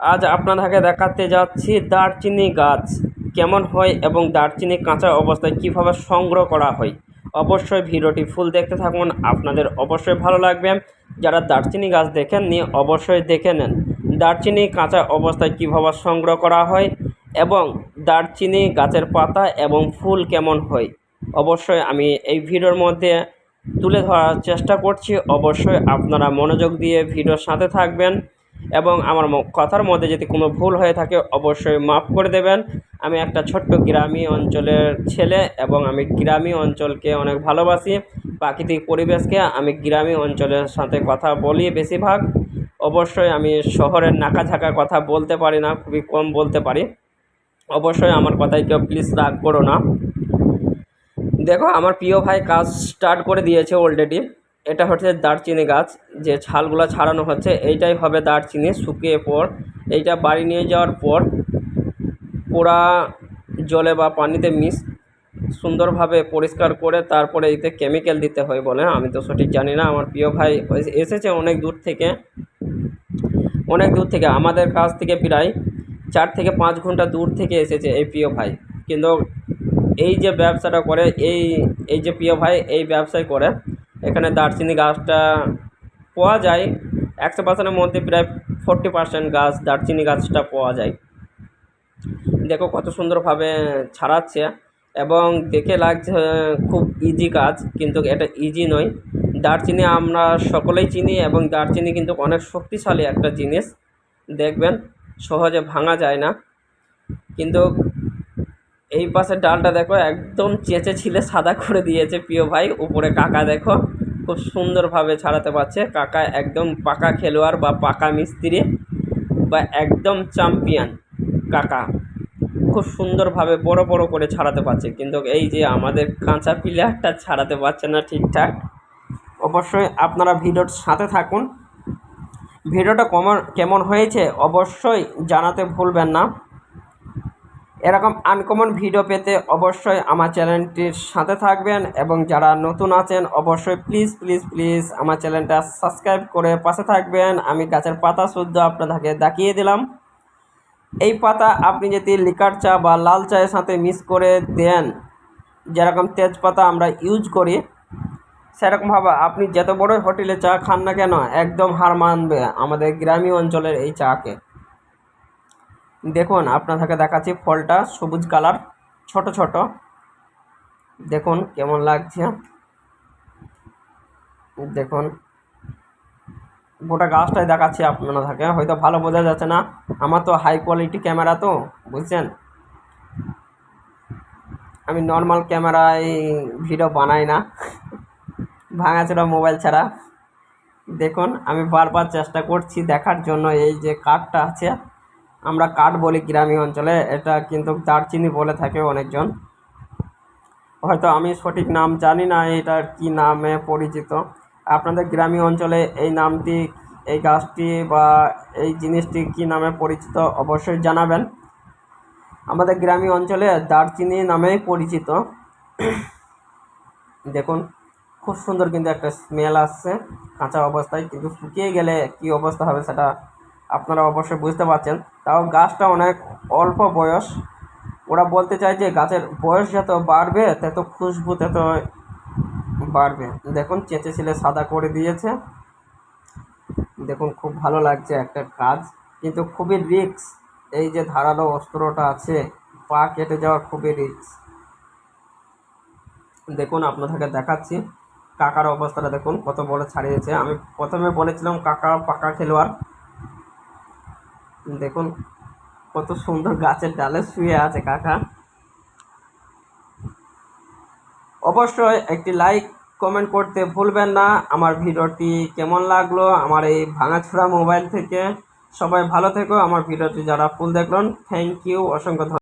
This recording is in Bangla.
আজ আপনাদেরকে দেখাতে যাচ্ছি দারচিনি গাছ। কেমন হয় এবং দারচিনি কাঁচা অবস্থায় কীভাবে সংগ্রহ করা হয়? অবশ্যই ভিডিওটি ফুল দেখতে থাকুন, আপনাদের অবশ্যই ভালো লাগবে। যারা দারচিনি গাছ দেখেননি, অবশ্যই দেখে নেন। দারচিনি কাঁচা অবস্থায় কীভাবে সংগ্রহ করা হয় এবং দারচিনি গাছের পাতা এবং ফুল কেমন হয়? অবশ্যই আমি এই ভিডিওর মধ্যে তুলে ধরার চেষ্টা করছি। অবশ্যই আপনারা মনোযোগ দিয়ে ভিডিওর সাথে থাকবেন। এবং আমার কথার মধ্যে যদি কোনো ভুল হয়ে থাকে, অবশ্যই মাফ করে দেবেন। আমি একটা ছোট্ট গ্রামী অঞ্চলের ছেলে এবং আমি গ্রামী অঞ্চলকে অনেক ভালোবাসি। প্রাকৃতিক পরিবেশকে আমি গ্রামী অঞ্চলের সাথে কথা বলি বেশিরভাগ। অবশ্যই আমি শহরের নাকাঝাকা কথা বলতে পারি না, খুবই কম বলতে পারি। অবশ্যই আমার কথায় কেউ প্লিজ রাগ করো না। দেখো, আমার প্রিয় ভাই কাজ স্টার্ট করে দিয়েছে অলরেডি এটা হচ্ছে দারচিনি গাছ। যে ছালগুলো ছাড়ানো হচ্ছে, এইটাই হবে দারচিনি শুকিয়ে পর। এইটা বাড়ি নিয়ে যাওয়ার পর পোড়া জলে বা পানিতে মিস সুন্দরভাবে পরিষ্কার করে তারপরে এতে কেমিক্যাল দিতে হয় বলে। আমি তো সঠিক জানি না, আমার প্রিয় ভাই এসেছে অনেক দূর থেকে। অনেক দূর থেকে, আমাদের কাছ থেকে প্রায় চার থেকে পাঁচ ঘণ্টা দূর থেকে এসেছে এই প্রিয় ভাই। কিন্তু এই যে ব্যবসাটা করে, এই এই যে প্রিয় ভাই, এই ব্যবসায় করে। এখানে দারচিনি গাছটা পাওয়া যায়, একশো পার্সেন্টের মধ্যে প্রায় ফোরটি পার্সেন্ট গাছ, দারচিনি গাছটা পাওয়া যায়। দেখো কত সুন্দরভাবে ছাড়াচ্ছে এবং দেখে লাগছে, খুব ইজি কাজ, কিন্তু এটা ইজি নয়। দারচিনি আমরা সকলেই চিনি এবং দারচিনি কিন্তু অনেক শক্তিশালী একটা জিনিস। দেখবেন, সহজে ভাঙা যায় না। কিন্তু এই পাশের ডালটা দেখো, একদম চেঁচে ছিলে সাদা করে দিয়েছে প্রিয় ভাই। উপরে কাকা দেখো খুব সুন্দরভাবে ছাড়াতে পারছে। কাকা একদম পাকা খেলোয়াড় বা পাকা মিস্ত্রি বা একদম চ্যাম্পিয়ন কাকা। খুব সুন্দরভাবে বড় বড় করে ছাড়াতে পারছে। কিন্তু এই যে আমাদের কাঁচা প্লেয়ারটা ছাড়াতে পারছে না ঠিকঠাক। অবশ্যই আপনারা ভিডিওর সাথে থাকুন। ভিডিওটা কমন কেমন হয়েছে অবশ্যই জানাতে ভুলবেন না। এরকম আনকমন ভিডিও পেতে অবশ্যই আমার চ্যানেলটির সাথে থাকবেন এবং যারা নতুন আছেন, অবশ্যই প্লিজ প্লিজ প্লিজ আমার চ্যানেলটা সাবস্ক্রাইব করে পাশে থাকবেন। আমি গাছের পাতা শুদ্ধ আপনাদেরকে দেখিয়ে দিলাম। এই পাতা আপনি যদি লিকার চা বা লাল চায়ের সাথে মিক্স করে দেন, যেরকম তেজপাতা আমরা ইউজ করি, সেরকমভাবে আপনি যত বড় হোটেলে চা খান না কেন, একদম হার মানবে আমাদের গ্রামীণ অঞ্চলের এই চাকে। দেখুন, আপনাদেরকে দেখাচ্ছি ফলটা, সবুজ কালার, ছোট ছোট। দেখুন, কেমন লাগছে। দেখুন, গোটা গাছটাই দেখাচ্ছি আপনাদেরকে। হয়তো ভালো বোঝা যাচ্ছে না। আমার তো হাই কোয়ালিটি ক্যামেরা তো, বুঝছেন? আমি নর্মাল ক্যামেরায় ভিডিও বানাই না। ভাঙাচোরা মোবাইল ছাড়া। দেখুন, আমি বারবার চেষ্টা করছি দেখার জন্য এই যে কাঠটা আছে। আমরা কাঠ বলি গ্রামীণ অঞ্চলে, এটা কিন্তু দারচিনি বলে থাকে অনেকজন। হয়তো আমি সঠিক নাম জানি না, এটার কি নামে পরিচিত। আপনাদের গ্রামীণ অঞ্চলে এই নামটি, এই গাছটি বা এই জিনিসটি কি নামে পরিচিত অবশ্যই জানাবেন। আমাদের গ্রামীণ অঞ্চলে দারচিনি নামেই পরিচিত। দেখুন, খুব সুন্দর কিন্তু একটা স্মেল আসছে, কাঁচা অবস্থায়, কিন্তু শুকিয়ে গেলে কি অবস্থা হবে সেটা আপনারা অবশ্যই বুঝতে পারছেন। তাও গাছটা অনেক অল্প বয়স। ওরা বলতে চায় যে গাছের বয়স যত বাড়বে, তত খুশবু তত বাড়বে। দেখুন, চেঁচে ছেলে সাদা করে দিয়েছে। দেখুন, খুব ভালো লাগছে একটা কাজ কিন্তু খুবই রিস্ক। এই যে ধারালো অস্ত্রটা আছে, পা কেটে যাওয়ার খুবই রিস্ক। দেখুন, আপনাদেরকে দেখাচ্ছি। কাকার অবস্থাটা দেখুন, কত বড় ছাড়িয়েছে। আমি প্রথমে বলেছিলাম কাকা পাকা খেলোয়াড়। দেখুন, কত সুন্দর গাছের ডালে শুয়ে আছে কাকা। অবশ্যই একটি লাইক কমেন্ট করতে ভুলবেন না। আমার ভিডিওটি কেমন লাগল আমার এই ভাঙাচোরা মোবাইল থেকে? সবাই ভালো থেকো। আমার ভিডিওটি যারা ফুল দেখলেন থ্যাংক ইউ অসংখ্য